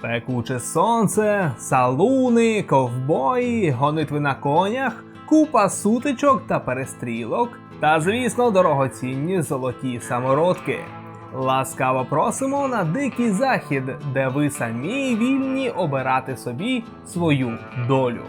Пекуче сонце, салуни, ковбої, гонитви на конях, купа сутичок та перестрілок, та, звісно, дорогоцінні золоті самородки. Ласкаво просимо на дикий захід, де ви самі вільні обирати собі свою долю.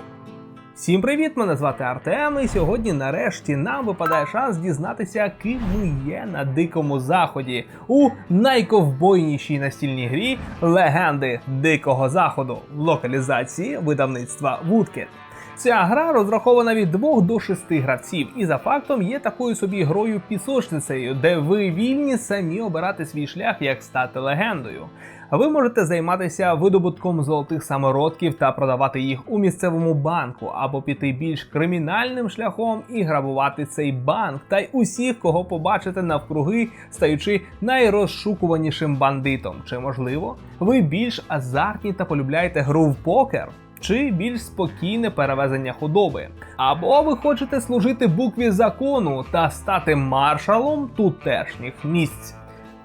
Всім привіт! Мене звати Артем, і сьогодні нарешті нам випадає шанс дізнатися, ким є на дикому заході у найковбойнішій настільній грі Легенди Дикого Заходу в локалізації видавництва Woodkit. Ця гра розрахована від 2 до 6 гравців, і за фактом є такою собі грою пісочницею, де ви вільні самі обирати свій шлях, як стати легендою. Ви можете займатися видобутком золотих самородків та продавати їх у місцевому банку, або піти більш кримінальним шляхом і грабувати цей банк та й усіх, кого побачите навкруги, стаючи найрозшукуванішим бандитом. Чи можливо, ви більш азартні та полюбляєте гру в покер? Чи більш спокійне перевезення худоби, або ви хочете служити букві закону та стати маршалом тутешніх місць.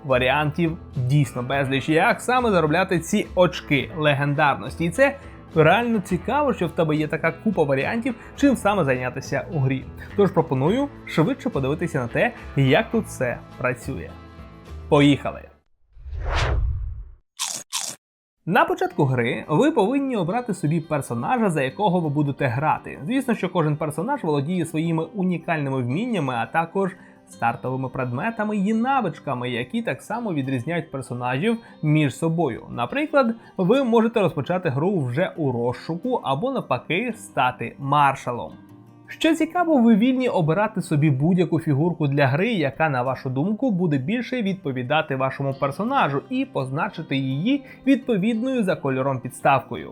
Варіантів дійсно безліч, як саме заробляти ці очки легендарності. І це реально цікаво, що в тебе є така купа варіантів, чим саме зайнятися у грі. Тож пропоную швидше подивитися на те, як тут все працює. Поїхали! На початку гри ви повинні обрати собі персонажа, за якого ви будете грати. Звісно, що кожен персонаж володіє своїми унікальними вміннями, а також стартовими предметами і навичками, які так само відрізняють персонажів між собою. Наприклад, ви можете розпочати гру вже у розшуку або навпаки стати маршалом. Що цікаво, ви вільні обирати собі будь-яку фігурку для гри, яка, на вашу думку, буде більше відповідати вашому персонажу, і позначити її відповідною за кольором підставкою.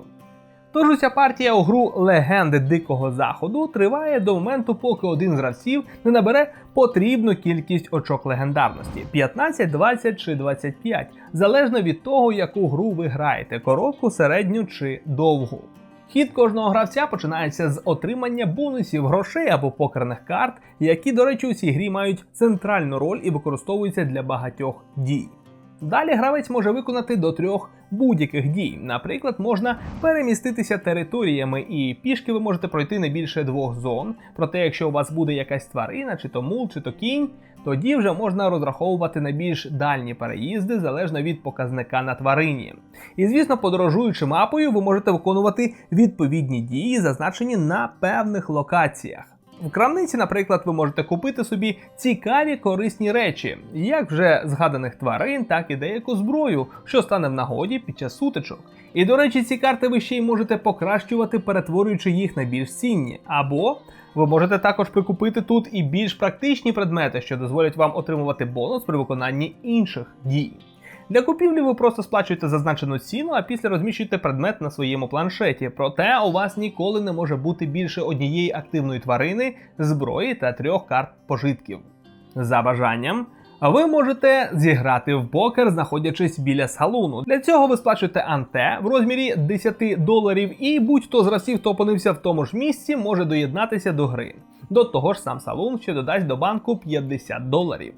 Тож уся партія у гру Легенди Дикого Заходу триває до моменту, поки один з гравців не набере потрібну кількість очок легендарності 15, 20 чи 25, залежно від того, яку гру ви граєте коротку, середню чи довгу. Хід кожного гравця починається з отримання бонусів грошей або покерних карт, які, до речі, у цій грі мають центральну роль і використовуються для багатьох дій. Далі гравець може виконати до трьох будь-яких дій. Наприклад, можна переміститися територіями, і пішки ви можете пройти не більше двох зон. Проте, якщо у вас буде якась тварина, чи то мул, чи то кінь, тоді вже можна розраховувати на більш дальні переїзди залежно від показника на тварині. І звісно, подорожуючи мапою, ви можете виконувати відповідні дії, зазначені на певних локаціях. В крамниці, наприклад, ви можете купити собі цікаві корисні речі, як вже згаданих тварин, так і деяку зброю, що стане в нагоді під час сутичок. І до речі, ці карти ви ще й можете покращувати, перетворюючи їх на більш цінні. Або ви можете також прикупити тут і більш практичні предмети, що дозволять вам отримувати бонус при виконанні інших дій. Для купівлі ви просто сплачуєте зазначену ціну, а після розміщуєте предмет на своєму планшеті. Проте у вас ніколи не може бути більше однієї активної тварини, зброї та трьох карт пожитків. За бажанням. Ви можете зіграти в покер, знаходячись біля салуну. Для цього ви сплачуєте анте в розмірі 10 доларів, і будь-хто з гравців, хто опинився в тому ж місці, може доєднатися до гри. До того ж, сам салун ще додасть до банку 50 доларів.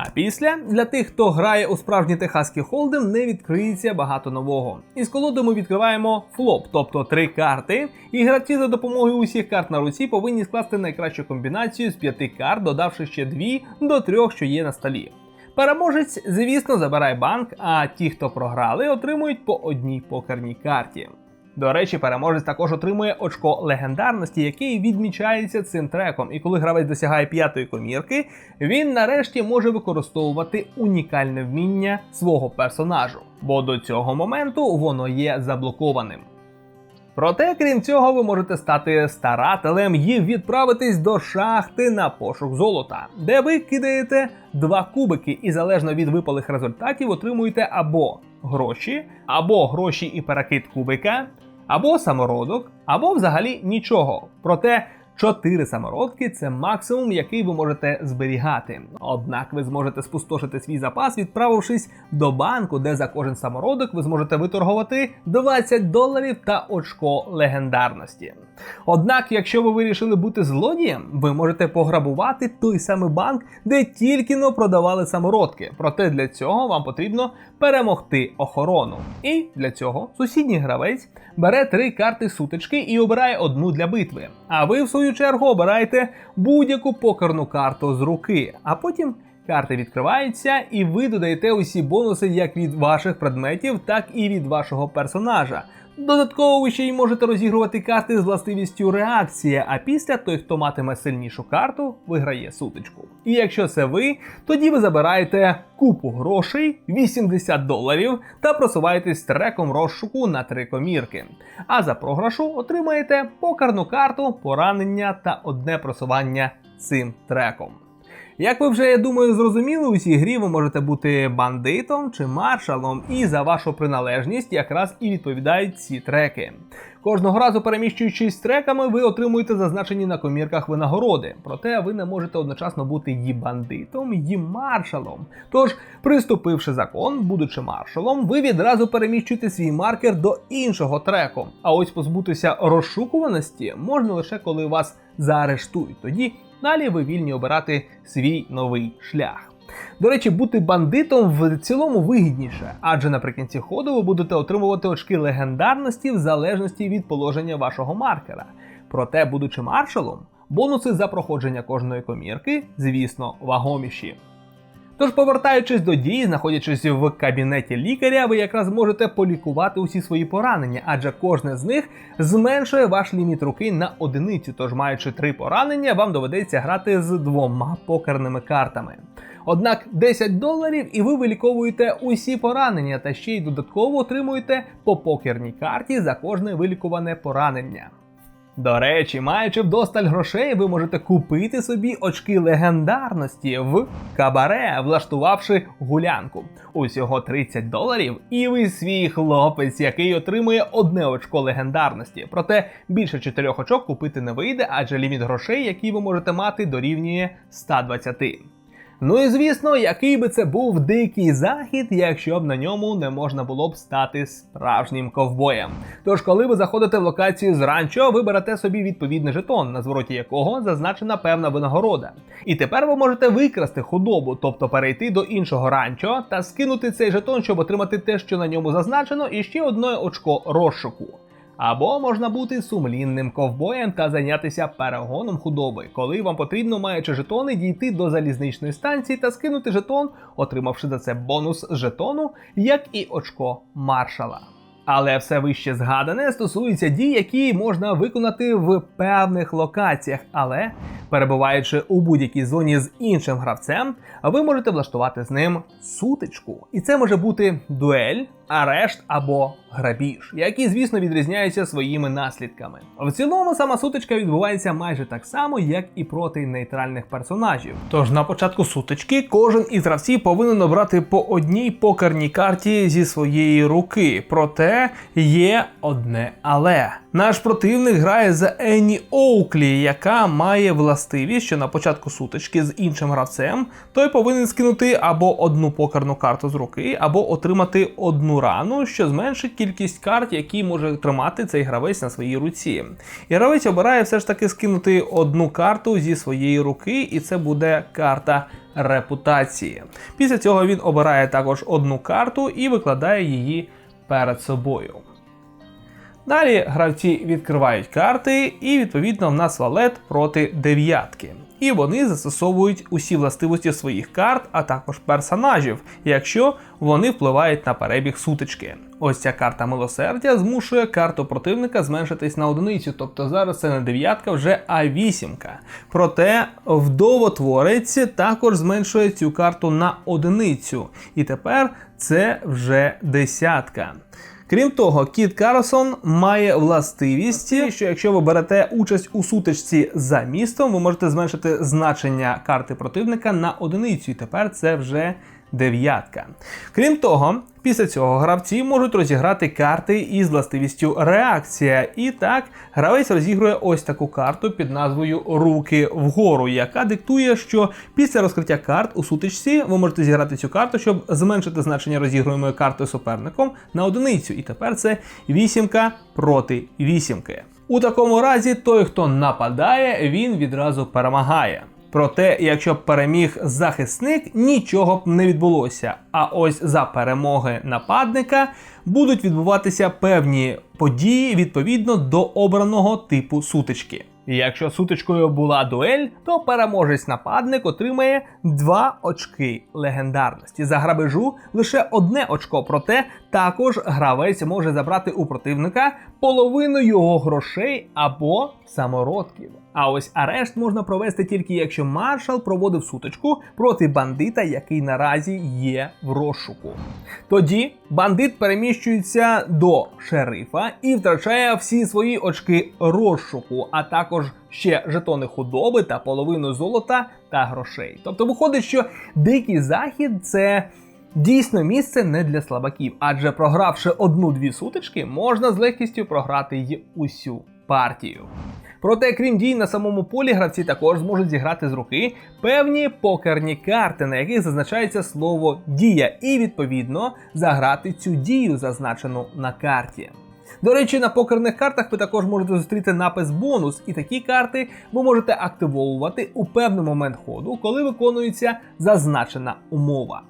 А після для тих, хто грає у справжній техаський холдем, не відкриється багато нового. Із колоди ми відкриваємо флоп, тобто три карти, і гравці за допомогою усіх карт на руці повинні скласти найкращу комбінацію з п'яти карт, додавши ще дві до трьох, що є на столі. Переможець, звісно, забирає банк, а ті, хто програли, отримують по одній покерній карті. До речі, переможець також отримує очко легендарності, який відмічається цим треком. І коли гравець досягає п'ятої комірки, він нарешті може використовувати унікальне вміння свого персонажу, бо до цього моменту воно є заблокованим. Проте, крім цього, ви можете стати старателем і відправитись до шахти на пошук золота, де ви кидаєте два кубики, і залежно від випалих результатів отримуєте або гроші, або гроші і перекид кубика, або самородок, або взагалі нічого. Проте 4 самородки це максимум, який ви можете зберігати. Однак ви зможете спустошити свій запас, відправившись до банку, де за кожен самородок ви зможете виторгувати 20 доларів та очко легендарності. Однак, якщо ви вирішили бути злодієм, ви можете пограбувати той самий банк, де тільки но продавали самородки. Проте для цього вам потрібно перемогти охорону. І для цього сусідній гравець бере три карти сутички і обирає одну для битви. А ви, в свою чергу, обираєте будь-яку покерну карту з руки, а потім. Карти відкриваються, і ви додаєте усі бонуси як від ваших предметів, так і від вашого персонажа. Додатково ви ще й можете розігрувати карти з властивістю реакція, а після той, хто матиме сильнішу карту, виграє сутичку. І якщо це ви, тоді ви забираєте купу грошей, 80 доларів, та просуваєтесь треком розшуку на три комірки. А за програшу отримаєте покарну карту, поранення та одне просування цим треком. Як ви вже я думаю зрозуміли, у цій грі ви можете бути бандитом чи маршалом, і за вашу приналежність якраз і відповідають ці треки. Кожного разу переміщуючись треками, ви отримуєте зазначені на комірках винагороди. Проте ви не можете одночасно бути і бандитом, і маршалом. Тож, приступивши закон, будучи маршалом, ви відразу переміщуєте свій маркер до іншого треку. А ось позбутися розшукуваності можна лише коли вас заарештують. Тоді Далі ви вільні обирати свій новий шлях. До речі, бути бандитом в цілому вигідніше, адже наприкінці ходу ви будете отримувати очки легендарності в залежності від положення вашого маркера. Проте, будучи маршалом, бонуси за проходження кожної комірки, звісно, вагоміші. Тож, повертаючись до дій, знаходячись в кабінеті лікаря, ви якраз можете полікувати усі свої поранення, адже кожне з них зменшує ваш ліміт руки на одиницю. Тож, маючи три поранення, вам доведеться грати з двома покерними картами. Однак 10 доларів і ви виліковуєте усі поранення, та ще й додатково отримуєте по покерній карті за кожне вилікуване поранення. До речі, маючи вдосталь грошей, ви можете купити собі очки легендарності в кабаре, влаштувавши гулянку. Усього 30 доларів, і ви свій хлопець, який отримує одне очко легендарності. Проте більше 4 очок купити не вийде, адже ліміт грошей, який ви можете мати, дорівнює 120. Ну і звісно, який би це був дикий захід, якщо б на ньому не можна було б стати справжнім ковбоєм. Тож, коли ви заходите в локацію з ранчо, ви берете собі відповідний жетон, на звороті якого зазначена певна винагорода. І тепер ви можете викрасти худобу, тобто перейти до іншого ранчо та скинути цей жетон, щоб отримати те, що на ньому зазначено, і ще одне очко розшуку. Або можна бути сумлінним ковбоєм та зайнятися перегоном худоби, коли вам потрібно, маючи жетони, дійти до залізничної станції та скинути жетон, отримавши за це бонус з жетону, як і очко маршала. Але все вище згадане стосується дій, які можна виконати в певних локаціях, але перебуваючи у будь-якій зоні з іншим гравцем, ви можете влаштувати з ним сутичку. І це може бути дуель, арешт або грабіж, які, звісно, відрізняються своїми наслідками. В цілому сама сутичка відбувається майже так само, як і проти нейтральних персонажів. Тож на початку сутички кожен із гравців повинен обрати по одній покерній карті зі своєї руки. Проте є одне але. Наш противник грає за Ені Оуклі, яка має властивість, що на початку сутички з іншим гравцем той повинен скинути або одну покерну карту з руки, або отримати одну рану, що зменшить кількість карт, які може тримати цей гравець на своїй руці. І гравець обирає все ж таки скинути одну карту зі своєї руки, і це буде карта. Репутації. Після цього він обирає також одну карту і викладає її перед собою. Далі гравці відкривають карти, і відповідно в нас валет проти дев'ятки. І вони застосовують усі властивості своїх карт, а також персонажів, якщо вони впливають на перебіг сутички. Ось ця карта милосердя змушує карту противника зменшитись на одиницю, тобто зараз це не дев'ятка, вже а вісімка. Проте вдовотворець також зменшує цю карту на одиницю. І тепер це вже десятка. Крім того, Кіт Карлсон має властивість, що якщо ви берете участь у сутичці за містом, ви можете зменшити значення карти противника на одиницю. І тепер це вже дев'ятка. Крім того, після цього гравці можуть розіграти карти із властивістю реакція. І так, гравець розігрує ось таку карту під назвою Руки вгору, яка диктує, що після розкриття карт у сутичці ви можете зіграти цю карту, щоб зменшити значення розігруємої карти суперником на одиницю. І тепер це вісімка проти вісімки. У такому разі той, хто нападає, він відразу перемагає. Проте, якщо б переміг захисник, нічого б не відбулося. А ось за перемоги нападника будуть відбуватися певні події відповідно до обраного типу сутички. І Якщо сутичкою була дуель, то переможець нападник отримає 2 очки легендарності. За грабежу лише одне очко, проте також гравець може забрати у противника половину його грошей або самородків. А ось арешт можна провести тільки якщо маршал проводив сутичку проти бандита, який наразі є в розшуку. Тоді бандит переміщується до шерифа і втрачає всі свої очки розшуку, а також ще жетони худоби та половину золота та грошей. Тобто виходить, що дикий захід це. Дійсно, місце не для слабаків, адже програвши одну-дві сутички, можна з легкістю програти й усю партію. Проте, крім дій на самому полі, гравці також зможуть зіграти з руки певні покерні карти, на яких зазначається слово дія, і відповідно заграти цю дію, зазначену на карті. До речі, на покерних картах ви також можете зустріти напис бонус, і такі карти ви можете активовувати у певний момент ходу, коли виконується зазначена умова.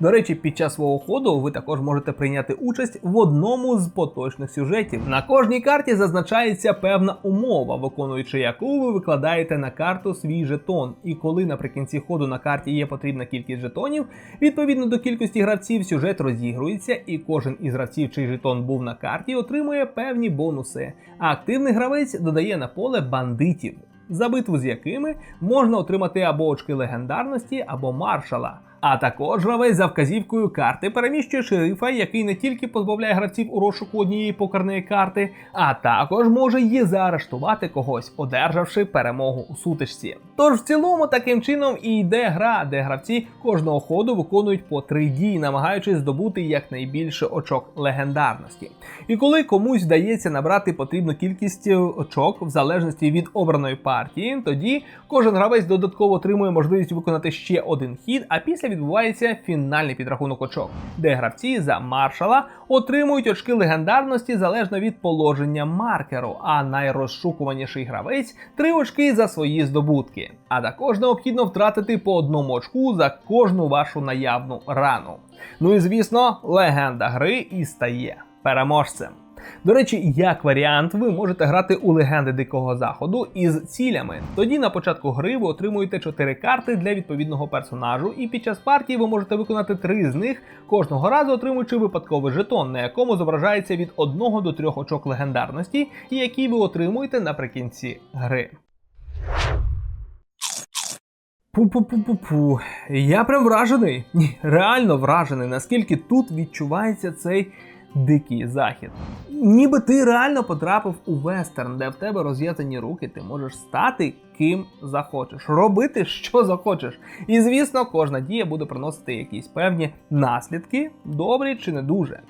До речі, під час свого ходу ви також можете прийняти участь в одному з поточних сюжетів. На кожній карті зазначається певна умова, виконуючи яку ви викладаєте на карту свій жетон. І коли наприкінці ходу на карті є потрібна кількість жетонів, відповідно до кількості гравців сюжет розігрується, і кожен із гравців, чий жетон був на карті, отримує певні бонуси. А активний гравець додає на поле бандитів. За битву з якими можна отримати або очки легендарності, або маршала. А також гравець за вказівкою карти переміщує шерифа, який не тільки позбавляє гравців у розшуку однієї покерної карти, а також може її заарештувати когось, одержавши перемогу у сутичці. Тож в цілому таким чином і йде гра, де гравці кожного ходу виконують по три дії, намагаючись здобути якнайбільше очок легендарності. І коли комусь вдається набрати потрібну кількість очок в залежності від обраної партії, тоді кожен гравець додатково отримує можливість виконати ще один хід, а після відбувається фінальний підрахунок очок, де гравці за маршала отримують очки легендарності залежно від положення маркеру, а найрозшукуваніший гравець три очки за свої здобутки. А також необхідно втратити по одному очку за кожну вашу наявну рану. Ну і звісно, легенда гри і стає переможцем. До речі, як варіант, ви можете грати у легенди Дикого Заходу із цілями. Тоді на початку гри ви отримуєте 4 карти для відповідного персонажу, і під час партії ви можете виконати 3 з них, кожного разу отримуючи випадковий жетон, на якому зображається від 1 до 3 очок легендарності, які ви отримуєте наприкінці гри. Пу-пу-пу-пу-пу. Я прям вражений. Реально вражений, наскільки тут відчувається цей дикий захід. Ніби ти реально потрапив у вестерн, де в тебе розв'язані руки, ти можеш стати ким захочеш, робити що захочеш. І звісно, кожна дія буде приносити якісь певні наслідки, добрі чи не дуже.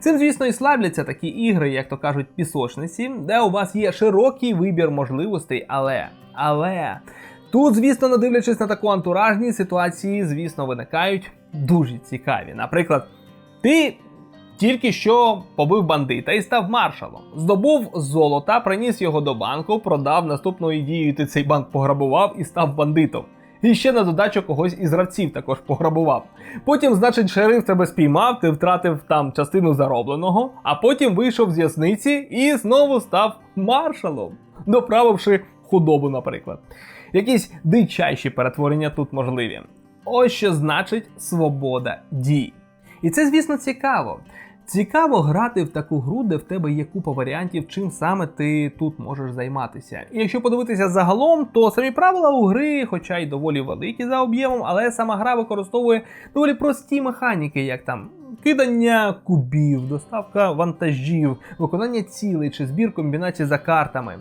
Цим, звісно, і славляться такі ігри, як то кажуть, пісочниці, де у вас є широкий вибір можливостей, але. але. Тут, звісно, не дивлячись на таку антуражність, ситуації, звісно, виникають дуже цікаві. Наприклад, ти тільки що побив бандита і став маршалом. Здобув золота, приніс його до банку, продав наступною дією ти цей банк пограбував і став бандитом. І ще на додачу когось із гравців також пограбував. Потім, значить, шериф тебе спіймав, ти втратив там частину заробленого, а потім вийшов з ясниці і знову став маршалом, доправивши худобу, наприклад. Якісь дичайші перетворення тут можливі. Ось що значить свобода дій. І це, звісно, цікаво. Цікаво грати в таку гру, де в тебе є купа варіантів, чим саме ти тут можеш займатися. І якщо подивитися загалом, то самі правила у гри, хоча й доволі великі за об'ємом, але сама гра використовує доволі прості механіки, як там кидання кубів, доставка вантажів, виконання цілей чи збір комбінацій за картами.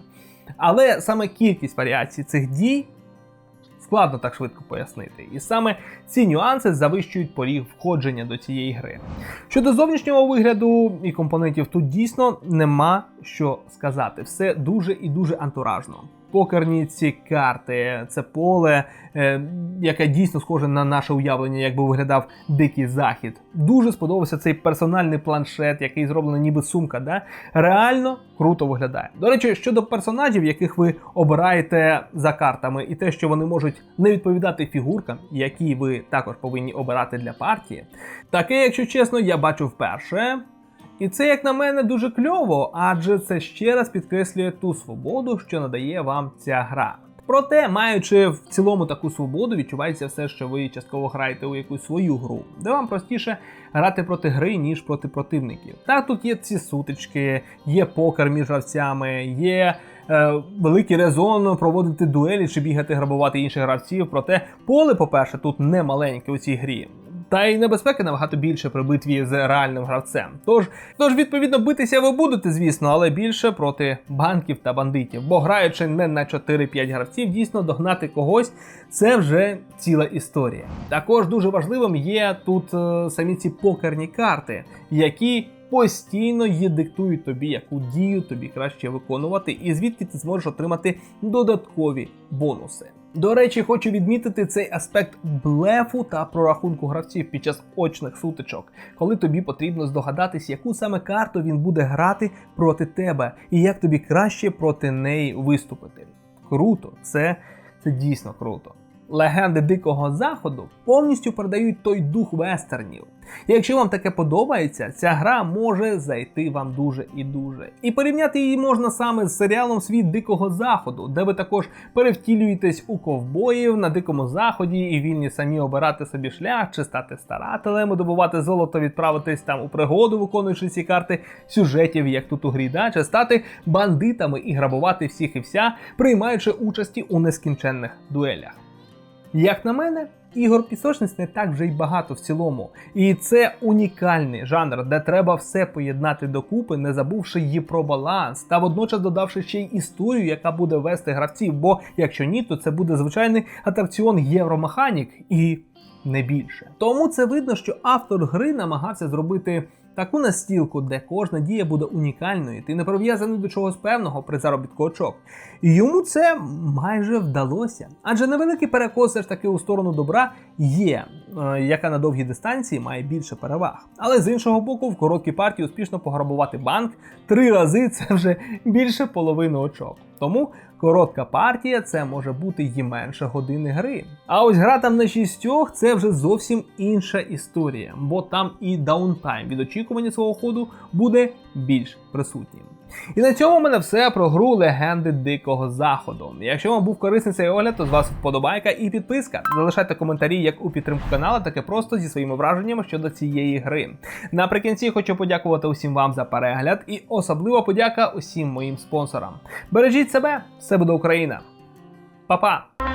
Але саме кількість варіацій цих дій складно так швидко пояснити. І саме ці нюанси завищують поріг входження до цієї гри. Щодо зовнішнього вигляду і компонентів, тут дійсно нема що сказати. Все дуже і дуже антуражно. Покерні ці карти, це поле, е, яке дійсно схоже на наше уявлення, як би виглядав дикий захід. Дуже сподобався цей персональний планшет, який зроблений ніби сумка. Да? Реально круто виглядає. До речі, щодо персонажів, яких ви обираєте за картами, і те, що вони можуть не відповідати фігуркам, які ви також повинні обирати для партії. Таке, якщо чесно, я бачу вперше. І це, як на мене, дуже кльово, адже це ще раз підкреслює ту свободу, що надає вам ця гра. Проте, маючи в цілому таку свободу, відчувається все, що ви частково граєте у якусь свою гру, де вам простіше грати проти гри, ніж проти противників. Так, тут є ці сутички, є покер між гравцями, є е, великий резон проводити дуелі чи бігати грабувати інших гравців. Проте поле, по-перше, тут не маленьке у цій грі. Та й небезпеки набагато більше при битві з реальним гравцем. Тож, тож, відповідно, битися ви будете, звісно, але більше проти банків та бандитів. Бо граючи не на 4-5 гравців, дійсно догнати когось це вже ціла історія. Також дуже важливим є тут е, самі ці покерні карти, які постійно є диктують тобі, яку дію тобі краще виконувати, і звідки ти зможеш отримати додаткові бонуси. До речі, хочу відмітити цей аспект блефу та прорахунку гравців під час очних сутичок, коли тобі потрібно здогадатись, яку саме карту він буде грати проти тебе, і як тобі краще проти неї виступити. Круто, це, це дійсно круто. Легенди Дикого Заходу повністю передають той дух вестернів. Якщо вам таке подобається, ця гра може зайти вам дуже і дуже. І порівняти її можна саме з серіалом Світ Дикого Заходу, де ви також перевтілюєтесь у ковбоїв на дикому заході і вільні самі обирати собі шлях, чи стати старателем, добувати золото, відправитись там у пригоду, виконуючи ці карти сюжетів, як тут у грі, да? чи стати бандитами і грабувати всіх і вся, приймаючи участі у нескінченних дуелях. Як на мене, ігор пісочниць не так вже й багато в цілому. І це унікальний жанр, де треба все поєднати докупи, не забувши її про баланс, та водночас додавши ще й історію, яка буде вести гравців. Бо якщо ні, то це буде звичайний атракціон Євромеханік і не більше. Тому це видно, що автор гри намагався зробити. Таку настілку, де кожна дія буде унікальною, ти не прив'язаний до чогось певного при заробітку очок. І йому це майже вдалося. Адже невеликий перекос все ж таки у сторону добра є, е, яка на довгій дистанції має більше переваг. Але з іншого боку, в короткій партії успішно пограбувати банк три рази це вже більше половини очок. Тому коротка партія це може бути і менше години гри. А ось гра там на шістьох це вже зовсім інша історія, бо там і даунтайм від очікування свого ходу буде більш присутнім. І на цьому в мене все про гру Легенди Дикого Заходу. Якщо вам був корисний цей огляд, то з вас вподобайка і підписка. Залишайте коментарі як у підтримку каналу, так і просто зі своїми враженнями щодо цієї гри. Наприкінці хочу подякувати усім вам за перегляд і особливо подяка усім моїм спонсорам. Бережіть себе, все буде Україна. Па-па!